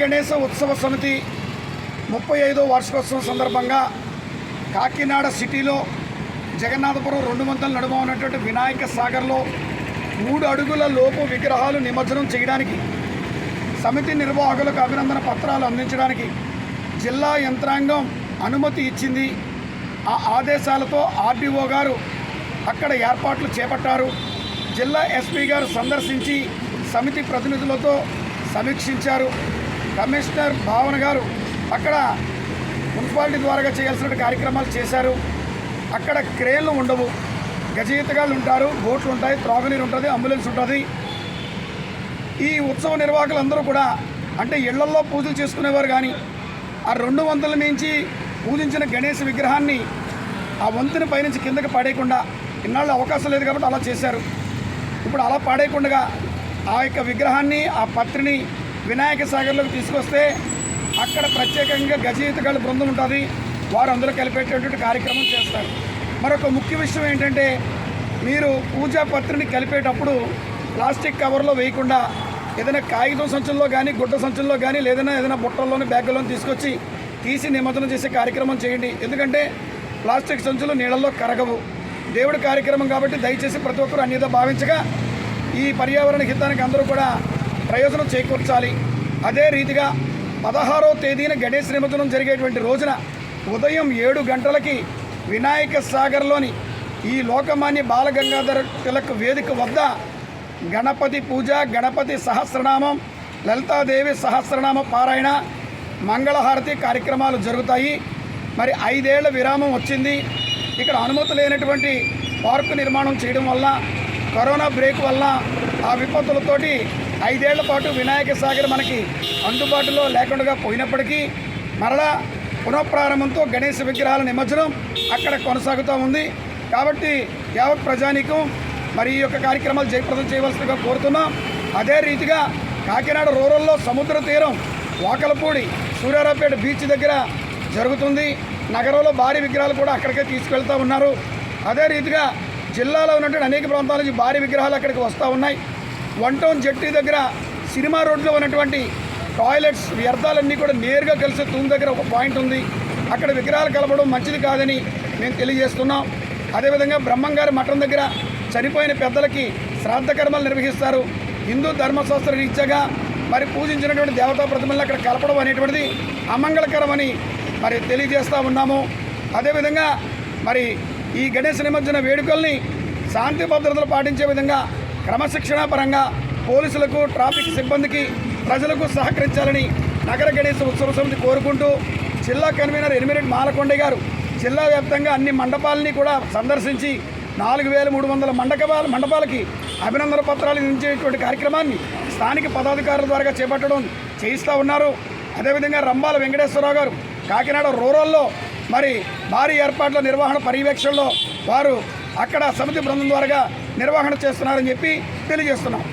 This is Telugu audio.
గణేశ ఉత్సవ సమితి ముప్పై ఐదో వార్షికోత్సవం సందర్భంగా కాకినాడ సిటీలో జగన్నాథపురం రెండు వందల నడుమ ఉన్నటువంటి వినాయక సాగర్లో మూడు అడుగుల లోపు విగ్రహాలు నిమజ్జనం చేయడానికి సమితి నిర్వాహకులకు అభినందన పత్రాలు అందించడానికి జిల్లా యంత్రాంగం అనుమతి ఇచ్చింది. ఆ ఆదేశాలతో ఆర్డీఓ గారు అక్కడ ఏర్పాట్లు చేపట్టారు. జిల్లా ఎస్పీ గారు సందర్శించి సమితి ప్రతినిధులతో సమీక్షించారు. కమిషనర్ భావన గారు అక్కడ మున్సిపాలిటీ ద్వారా చేయాల్సిన కార్యక్రమాలు చేశారు. అక్కడ క్రేన్లు ఉండవు. గజయితగాళ్ళు ఉంటారు బోట్లు ఉంటాయి త్రాగునీరు ఉంటుంది అంబులెన్స్ ఉంటుంది. ఈ ఉత్సవ నిర్వాహకులందరూ కూడా అంటే ఇళ్ళల్లో పూజలు చేసుకునేవారు కానీ ఆ రెండు వంతుల మించి పూజించిన గణేష్ విగ్రహాన్ని ఆ వంతుని పైనుంచి కిందకి పడేయకుండా ఇన్నాళ్ళు అవకాశం లేదు కాబట్టి అలా చేశారు. ఇప్పుడు అలా పాడేయకుండా ఆ యొక్క విగ్రహాన్ని ఆ పత్రిని వినాయక సాగర్లోకి తీసుకొస్తే అక్కడ ప్రత్యేకంగా గజయితగాళ్ళ బృందం ఉంటుంది. వారు అందులో కలిపేటటువంటి కార్యక్రమం చేస్తారు. మరొక ముఖ్య విషయం ఏంటంటే మీరు పూజా పత్రిని కలిపేటప్పుడు ప్లాస్టిక్ కవర్లో వేయకుండా ఏదైనా కాగితం సంచుల్లో కానీ గుడ్డ సంచుల్లో కానీ లేదైనా ఏదైనా బుట్టల్లోని బ్యాగుల్లోని తీసుకొచ్చి తీసి నిమజ్జనం చేసే కార్యక్రమం చేయండి. ఎందుకంటే ప్లాస్టిక్ సంచులు నీళ్ళల్లో కరగవు. దేవుడి కార్యక్రమం కాబట్టి దయచేసి ప్రతి ఒక్కరూ అన్యత భావించగా ఈ పర్యావరణ హితానికి అందరూ కూడా ప్రయోజనం చేకూర్చాలి. అదే రీతిగా పదహారో తేదీన గణేష్ నిమజ్జనం జరిగేటువంటి రోజున ఉదయం ఏడు గంటలకి వినాయక సాగర్లోని ఈ లోకమాన్య బాలగంగాధర తిలక్ వేదిక వద్ద గణపతి పూజ గణపతి సహస్రనామం లలితాదేవి సహస్రనామ పారాయణ మంగళహారతి కార్యక్రమాలు జరుగుతాయి. మరి ఐదేళ్ళ విరామం వచ్చింది. ఇక్కడ అనుమతి లేనటువంటి పార్కు నిర్మాణం చేయడం వల్ల కరోనా బ్రేక్ వల్ల ఆ విపత్తులతోటి ఐదేళ్ళ పాటు వినాయక సాగర్ మనకి అందుబాటులో లేకుండా పోయినప్పటికీ మరలా పునఃప్రారంభంతో గణేష్ విగ్రహాల నిమజ్జనం అక్కడ కొనసాగుతూ ఉంది. కాబట్టి యావత్ ప్రజానీకం మరి ఈ యొక్క కార్యక్రమాలు జయప్రదం చేయవలసిందిగా కోరుతున్నాం. అదే రీతిగా కాకినాడ రూరల్లో సముద్ర తీరం వాకలపూడి సూర్యారావుపేట బీచ్ దగ్గర జరుగుతుంది. నగరంలో భారీ విగ్రహాలు కూడా అక్కడికే తీసుకెళ్తూ ఉన్నారు. అదే రీతిగా జిల్లాలో ఉన్నటువంటి అనేక ప్రాంతాల నుంచి భారీ విగ్రహాలు అక్కడికి వస్తూ ఉన్నాయి. వన్ టౌన్ జట్టి దగ్గర సినిమా రోడ్లో ఉన్నటువంటి టాయిలెట్స్ వ్యర్థాలన్నీ కూడా నేరుగా కలిసే తూము దగ్గర ఒక పాయింట్ ఉంది. అక్కడ విగ్రహాలు కలపడం మంచిది కాదని మేము తెలియజేస్తున్నాం. అదేవిధంగా బ్రహ్మంగారి మఠం దగ్గర చనిపోయిన పెద్దలకి శ్రాద్ధ కర్మలు నిర్వహిస్తారు. హిందూ ధర్మశాస్త్ర రీత్యాగా మరి పూజించినటువంటి దేవతా ప్రతిమలను అక్కడ కలపడం అనేటువంటిది అమంగళకరమని మరి తెలియజేస్తూ ఉన్నాము. అదేవిధంగా మరి ఈ గణేష్ నిమజ్జన వేడుకల్ని శాంతి భద్రతలు పాటించే విధంగా క్రమశిక్షణ పరంగా పోలీసులకు ట్రాఫిక్ సిబ్బందికి ప్రజలకు సహకరించాలని నగర గణేశ ఉత్సవ సమితి కోరుకుంటూ జిల్లా కన్వీనర్ ఎనిమిరెడ్డి మాలకొండ గారు జిల్లా వ్యాప్తంగా అన్ని మండపాలని కూడా సందర్శించి నాలుగు వేల మూడు వందల మండపాల మండపాలకి అభినందన పత్రాలు అందించేటువంటి కార్యక్రమాన్ని స్థానిక పదాధికారుల ద్వారా చేపట్టడం చేయిస్తూ ఉన్నారు. అదేవిధంగా రంబాల వెంకటేశ్వరరావు గారు కాకినాడ రూరల్లో మరి భారీ ఏర్పాట్ల నిర్వహణ పర్యవేక్షణలో వారు అక్కడ సమితి బృందం ద్వారా నిర్వహణ చేస్తున్నారని చెప్పి తెలియజేస్తున్నాం.